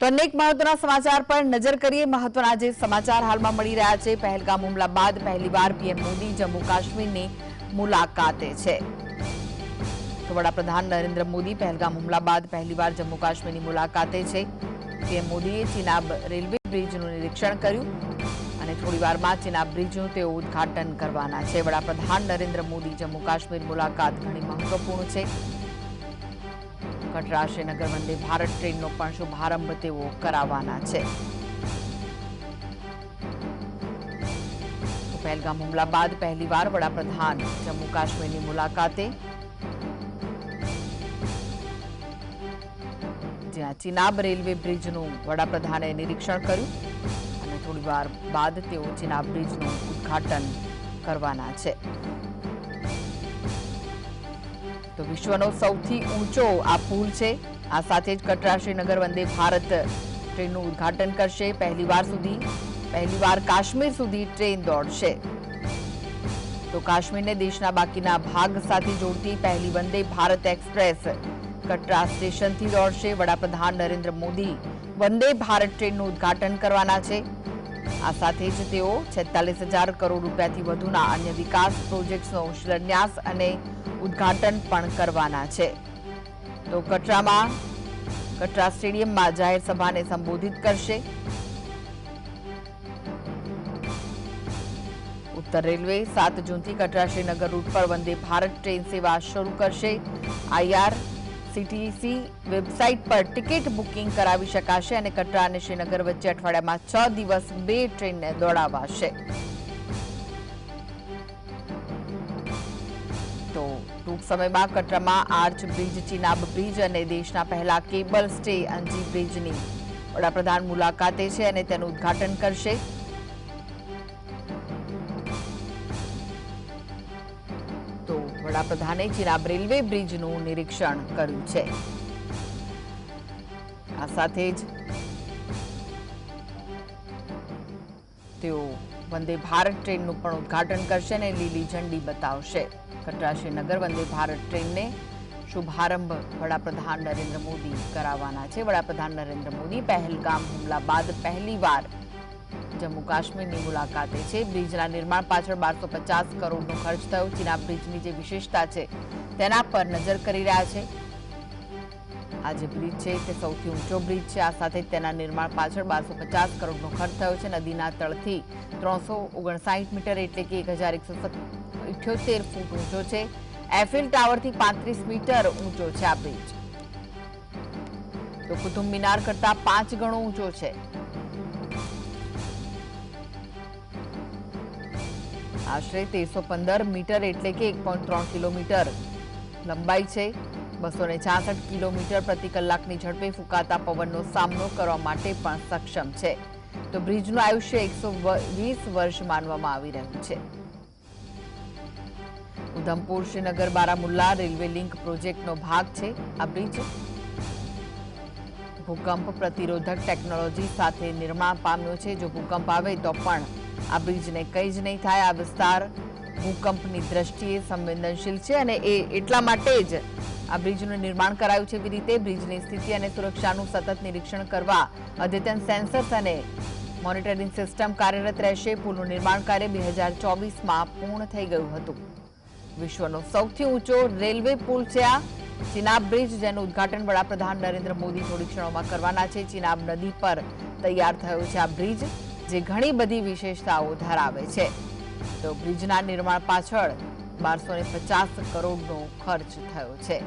તો અનેક મહત્વના સમાચાર પર નજર કરીએ. મહત્વના જે સમાચાર હાલમાં મળી રહ્યા છે. પહેલગામ હુમલા બાદ પહેલીવાર પીએમ મોદી જમ્મુ કાશ્મીરની મુલાકાતે છે. તો વડાપ્રધાન નરેન્દ્ર મોદી પહેલગામ હુમલા બાદ પહેલીવાર જમ્મુ કાશ્મીરની મુલાકાતે છે. પીએમ મોદીએ ચિનાબ રેલવે બ્રિજનું નિરીક્ષણ કર્યું અને થોડીવારમાં ચિનાબ બ્રિજનું તેઓ ઉદ્ઘાટન કરવાના છે. વડાપ્રધાન નરેન્દ્ર મોદી જમ્મુ કાશ્મીર મુલાકાત ઘણી મહત્વપૂર્ણ છે. કટરા નગર વંદે ભારત ટ્રેનનો પણ શુભારંભ તેઓ કરાવવાના છે. પહેલગામ હુમલા બાદ પહેલીવાર વડાપ્રધાન જમ્મુ કાશ્મીરની મુલાકાતે. જ્યાં ચિનાબ રેલવે બ્રિજનું વડાપ્રધાને નિરીક્ષણ કર્યું અને થોડીવાર બાદ તેઓ ચિનાબ બ્રિજનું ઉદ્ઘાટન કરવાના છે. તો વિશ્વનો સૌથી ઊંચો આ પુલ છે. આ સાથે જ કટરા શ્રીનગર વંદે ભારત ટ્રેનનું ઉદ્ઘાટન કરશે. પહેલીવાર સુધી પહેલીવાર કાશ્મીર સુધી ટ્રેન દોડશે. તો કાશ્મીરને દેશના બાકીના ભાગ સાથે જોડતી પહેલી વંદે ભારત એક્સપ્રેસ કટરા સ્ટેશનથી દોડશે. વડાપ્રધાન નરેન્દ્ર મોદી વંદે ભારત ટ્રેનનું ઉદ્ઘાટન કરવાના છે. આ સાથે જ તેઓ છેતાલીસ હજાર કરોડ રૂપિયાથી વધુના અન્ય વિકાસ પ્રોજેક્ટ્સનો શિલાન્યાસ અને ઉદ્ઘાટન પણ કરવાના છે. તો કટરામાં કટરા સ્ટેડિયમમાં જાહેર સભાને સંબોધિત કરશે. ઉત્તર રેલવે સાત જૂનથી કટરા શ્રીનગર રૂટ પર વંદે ભારત ટ્રેન સેવા શરૂ કરશે. આઈઆર સીટીસી વેબસાઇટ પર ટિકિટ બુકિંગ કરાવી શકાશે અને કટરા અને શ્રીનગર વચ્ચે અઠવાડિયામાં છ દિવસ બે ટ્રેનને દોડાવાશે. ટૂંક સમયમાં કટરામાં આર્ચ બ્રિજ, ચિનાબ બ્રિજ અને દેશના પહેલા કેબલ સ્ટે અંજી બ્રિજની વડાપ્રધાન મુલાકાતે છે અને તેનું ઉદ્ઘાટન કરશે. તો વડાપ્રધાને ચિનાબ રેલવે બ્રિજનું નિરીક્ષણ કર્યું છે. આ સાથે જ તેઓ વંદે ભારત ટ્રેનનું પણ ઉદ્ઘાટન કરશે અને લીલી ઝંડી બતાવશે. કટરા શ્રીનગર વંદે ભારત ટ્રેનને શુભારંભ વડાપ્રધાન નરેન્દ્ર મોદી કરાવવાના છે. વડાપ્રધાન નરેન્દ્ર મોદી પહેલગામ હુમલા બાદ પહેલીવાર જમ્મુ કાશ્મીરની મુલાકાતે છે. બ્રિજના નિર્માણ પાછળ બારસો પચાસ કરોડનો ખર્ચ થયો. ચીના બ્રિજની જે વિશેષતા છે તેના પર નજર કરી રહ્યા છે. આ જે બ્રિજ છે તે સૌથી ઊંચો બ્રિજ છે. આ સાથે તેના નિર્માણ પાછળ બારસો પચાસ કરોડનો ખર્ચ થયો છે. નદીના તળથી ત્રણસો ઓગણસાઠ મીટર એટલે કે એક હજાર એકસો ઇઠ્યોતેર ફૂટ ઊંચો છે. એફિલ ટાવરથી પાંત્રીસ મીટર ઊંચો છે આ બ્રિજ. તો કુતુબ મિનાર કરતા પાંચ ગણો ઊંચો છે. આશરે તેરસો પંદર મીટર એટલે કે એક પોઈન્ટ ત્રણ કિલોમીટર લંબાઈ છે. બસો છાસઠ કિલોમીટર પ્રતિ કલાકની ઝડપે ફૂંકાતા પવનનો સામનો કરવા માટે પણ સક્ષમ છે. તો બ્રિજનું આયુષ્ય એકસો વર્ષ માનવામાં આવી રહ્યું છે. ઉધમપુર શ્રીનગર બારામુલ્લા રેલવે લિંક પ્રોજેક્ટનો ભાગ છે. આ બ્રિજ ભૂકંપ પ્રતિરોધક ટેકનોલોજી સાથે નિર્માણ પામ્યો છે. જો ભૂકંપ આવે તો પણ આ બ્રિજને કંઈ જ નહીં થાય. આ વિસ્તાર ભૂકંપની દ્રષ્ટિએ સંવેદનશીલ છે અને એ એટલા માટે જ આ બ્રિજનું નિર્માણ કરાયું છે એવી રીતે બ્રિજની સ્થિતિ અને સુરક્ષાનું સતત નિરીક્ષણ કરવા અદ્યતન સેન્સર્સ અને મોનિટરિંગ સિસ્ટમ કાર્યરત રહેશે. પુલનું નિર્માણ કાર્ય બે હજાર ચોવીસમાં પૂર્ણ થઈ ગયું હતું. વિશ્વનો સૌથી ઊંચો રેલવે પુલ છે આ. ચિનાબ બ્રિજ, જેનું ઉદ્ઘાટન વડાપ્રધાન નરેન્દ્ર મોદી થોડી ક્ષણોમાં કરવાના છે. ચિનાબ નદી પર તૈયાર થયો છે આ બ્રિજ, જે ઘણી બધી વિશેષતાઓ ધરાવે છે. તો બ્રિજના નિર્માણ પાછળ બારસો પચાસ કરોડનો ખર્ચ થયો છે.